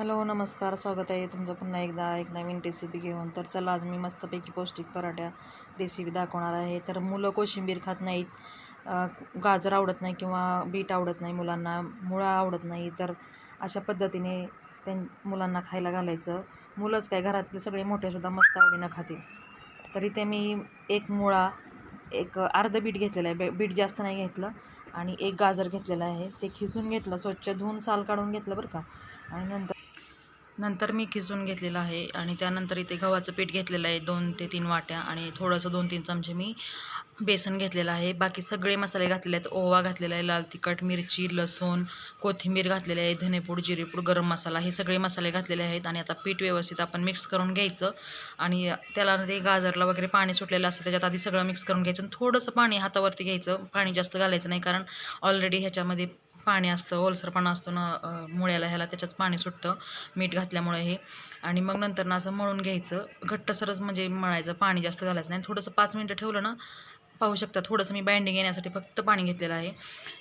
Hello नमस्कार. स्वागत आहे तुमचं पुन्हा एकदा एक नवीन रेसिपी घेऊन. तर चला आज मी मस्तपैकी पौष्टिक पराठ्या रेसिपी दाखवणार आहे. तर मुलं कोशिंबीर खात नाहीत. गाजर आवडत नाही किंवा बीट आवडत नाही मुलांना मुळा आवडत नाही. तर अशा पद्धतीने त्यां मुलांना खायला घालायचं. मुलंच काय घरातले सगळे मोठेसुद्धा मस्त आवडीनं खातील. तर इथे मी एक मुळा एक अर्ध बीट घेतलेलं आहे. बे- बीट जास्त नाही घेतलं. आणि एक गाजर घेतलेलं आहे. ते खिसून घेतलं स्वच्छ धुवून साल काढून घेतलं बरं का. आणि नंतर? नंतर मी खिसून घेतलेलं आहे आणि त्यानंतर इथे गव्हाचं पीठ घेतलेलं आहे दोन ते तीन वाट्या आणि थोडंसं दोन तीन चमचे मी बेसन घेतलेलं आहे. बाकी सगळे मसाले घातलेले आहेत. ओवा घातलेला आहे लाल तिखट मिरची लसूण कोथिंबीर घातलेली आहे धनेपूड जिरेपूड गरम मसाला हे सगळे मसाले घातलेले आहेत आणि आता पीठ व्यवस्थित आपण मिक्स करून घ्यायचं आणि त्याला ते गाजरला वगैरे पाणी सुटलेलं असतं त्याच्यात आधी सगळं मिक्स करून घ्यायचं आणि थोडंसं पाणी हातावरती घ्यायचं. पाणी जास्त घालायचं नाही कारण ऑलरेडी ह्याच्यामध्ये पाणी असतं ओलसरपणा असतो ना मुळ्याला ह्याला त्याच्याच पाणी सुटतं मीठ घातल्यामुळे हे. आणि मग नंतर ना असं मळून घ्यायचं. घट्टसरच म्हणजे मळायचं पाणी जास्त घालायचं नाही. थोडंसं पाच मिनटं ठेवलं ना पाहू शकता थोडंसं मी बाइंडिंग येण्यासाठी फक्त पाणी घेतलेलं आहे.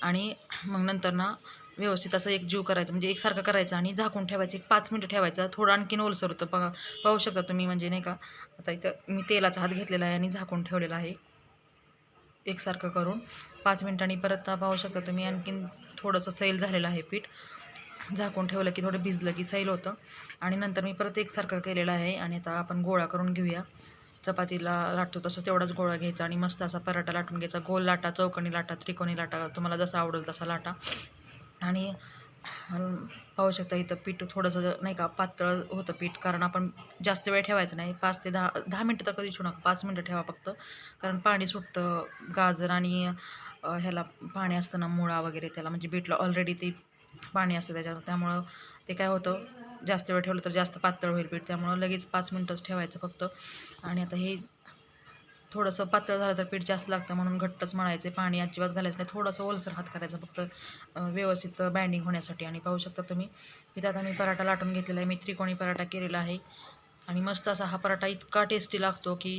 आणि मग नंतर ना व्यवस्थित असं एक जीव करायचं म्हणजे एकसारखं करायचं आणि झाकून ठेवायचं. एक पाच मिनटं ठेवायचं. थोडं आणखीन ओलसर होतं बघा पाहू शकता तुम्ही म्हणजे नाही का आता इथं मी तेलाचा हात घेतलेला आहे आणि झाकून ठेवलेला आहे. एकसारखं करून पाच मिनिटांनी परत पाहू शकता तुम्ही. आणखीन थोडंसं सैल झालेलं आहे पीठ. झाकून ठेवलं की थोडं भिजलं की सैल होतं. आणि नंतर मी परत एकसारखं केलेलं आहे. आणि आता आपण गोळा करून घेऊया. चपातीला लाटतो तसं तेवढाच गोळा घ्यायचा आणि मस्त असा पराठा लाटून घ्यायचा. गोल लाटा चौकणी लाटा त्रिकोणी लाटा तुम्हाला जसा आवडेल तसा लाटा. आणि पाहू शकता इथं पीठ थोडंसं नाही का पातळ होतं पीठ कारण आपण जास्त वेळ ठेवायचं नाही. पाच ते दहा दहा मिनटं तर कधी ठेवू नका. पाच मिनटं ठेवा फक्त. कारण पाणी सुटतं गाजर आणि ह्याला पाणी असतं ना मुळा वगैरे त्याला म्हणजे बीटला ऑलरेडी ते पाणी असतं त्याच्या त्यामुळं ते काय होतं जास्त वेळ ठेवलं तर जास्त पातळ होईल पीठ. त्यामुळं लगेच पाच मिनटंच ठेवायचं फक्त. आणि आता हे थोडंसं पातळ झालं तर पीठ जास्त लागतं म्हणून घट्टच मळायचं. पाणी अजिबात घालायचं नाही. थोडंसं ओलसर हात करायचा फक्त व्यवस्थित बाइंडिंग होण्यासाठी. आणि पाहू शकता तुम्ही इथं आता मी पराठा लाटून घेतलेला आहे. मी त्रिकोणी पराठा केलेला आहे. आणि मस्त असा हा पराठा इतका टेस्टी लागतो की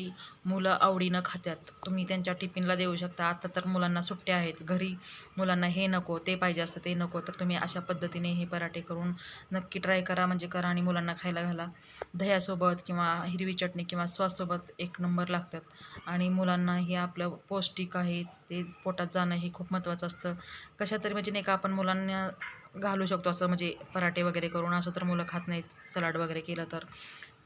मुलं आवडीनं खात्यात. तुम्ही त्यांच्या टिफिनला देऊ शकता. आता तर मुलांना सुट्ट्या आहेत. घरी मुलांना हे नको ते पाहिजे असतं ते नको. तर तुम्ही अशा पद्धतीने हे पराठे करून नक्की ट्राय करा. म्हणजे करा आणि मुलांना खायला घाला. दह्यासोबत किंवा हिरवी चटणी किंवा सॉससोबत एक नंबर लागतात. आणि मुलांना हे आपलं पौष्टिक आहे ते पोटात जाणं हे खूप महत्त्वाचं असतं. कशा तरी म्हणजे नाही का आपण मुलांना घालू शकतो असं. म्हणजे पराठे वगैरे करून असं तर मुलं खात नाहीत. सलाड वगैरे केलं तर.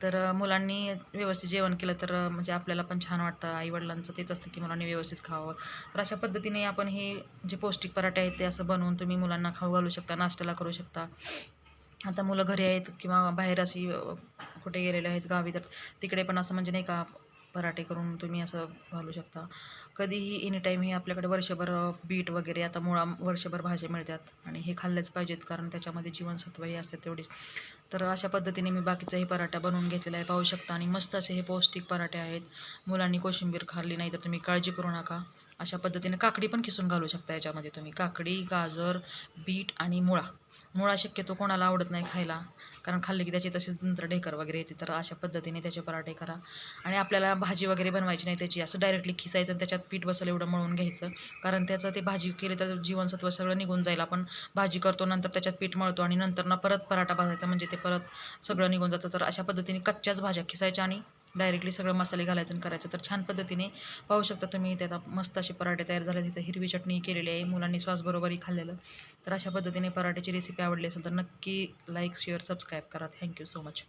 तर मुलांनी व्यवस्थित जेवण केलं तर म्हणजे आपल्याला पण छान वाटतं. आईवडिलांचं तेच असतं की मुलांनी व्यवस्थित खावं. तर अशा पद्धतीने आपण हे जे पौष्टिक पराठे आहेत ते असं बनवून तुम्ही मुलांना खाऊ घालू शकता नाश्त्याला करू शकता. आता मुलं घरी आहेत किंवा बाहेर अशी कुठे गेलेले आहेत गावी तर तिकडे पण असं म्हणजे नाही का पराठे करून तुम्ही असं घालू शकता. कधीही एनी टाईम हे आपल्याकडे वर्षभर बीट वगैरे आता मुळा वर्षभर भाज्या मिळतात आणि हे खाल्लेच पाहिजेत कारण त्याच्यामध्ये जीवनसत्वही असतात तेवढी तर अशा पद्धतीने मी बाकीचाही पराठा बनवून घेतलेला आहे पाहू शकता. आणि मस्त असे हे पौष्टिक पराठे आहेत. मुलांनी कोशिंबीर खाल्ली नाही तर तुम्ही काळजी करू नका. अशा पद्धतीने काकडी पण किसून घालू शकता याच्यामध्ये तुम्ही. काकडी गाजर बीट आणि मुळा. मुळा शक्यतो कोणाला आवडत नाही खायला कारण खाल्ले की त्याची तसेच नंतर ढेकर वगैरे येते. तर अशा पद्धतीने त्याचे पराठे करा. आणि आपल्याला भाजी वगैरे बनवायची नाही त्याची असं डायरेक्टली खिसायचं आणि त्याच्यात पीठ बसेल एवढं मळून घ्यायचं. कारण त्याचं ते भाजी केली तर जीवनसत्व सगळं निघून जाईल. आपण भाजी करतो नंतर त्याच्यात पीठ मळतो आणि नंतर ना परत पराठा भाजायचा म्हणजे ते परत सगळं निघून जातं. तर अशा पद्धतीने कच्च्याच भाज्या खिसायच्या आणि डायरेक्टली सगळं मसाले घालायचं आणि करायचं. तर छान पद्धतीने पाहू शकता तुम्ही इथे आता मस्त असे पराठे तयार झाले तिथं हिरवी चटणी केलेली आहे मुलांनी श्वासबरोबरही खाल्लेलं. तर अशा पद्धतीने पराठ्याची रेसिपी आवडली असेल तर नक्की लाईक शेअर सबस्क्राईब करा. Thank you so much